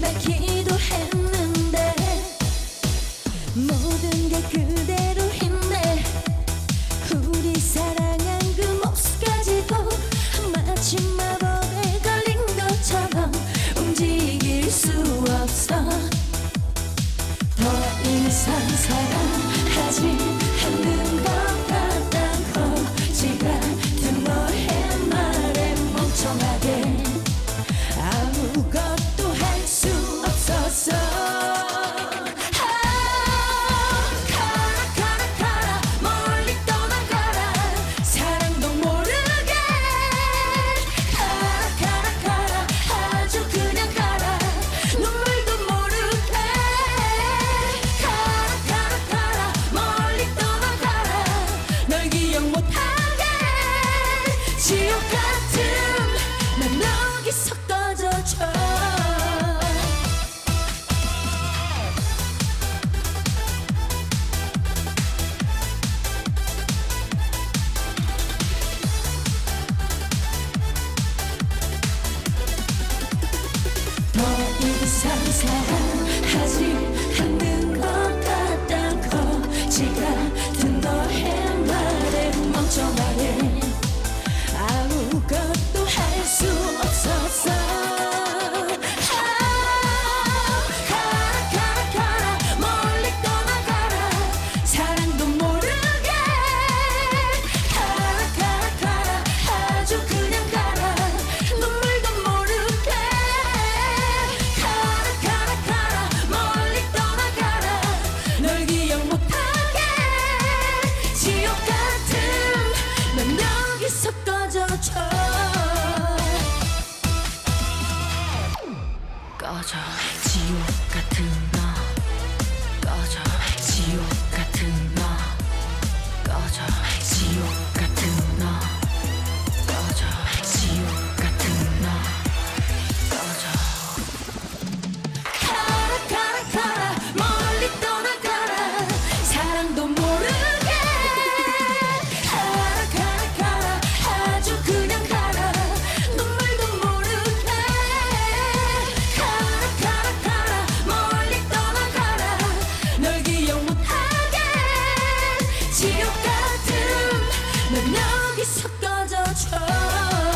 나 기도했는데 모든 게 그대로인데 우리 사랑한 그 모습까지도 마치 마법에 걸린 것처럼 움직일 수 없어. 더 이상 사랑하지 섞어져줘. 꺼져. 비옥 같은 난 여기서 꺼져줘.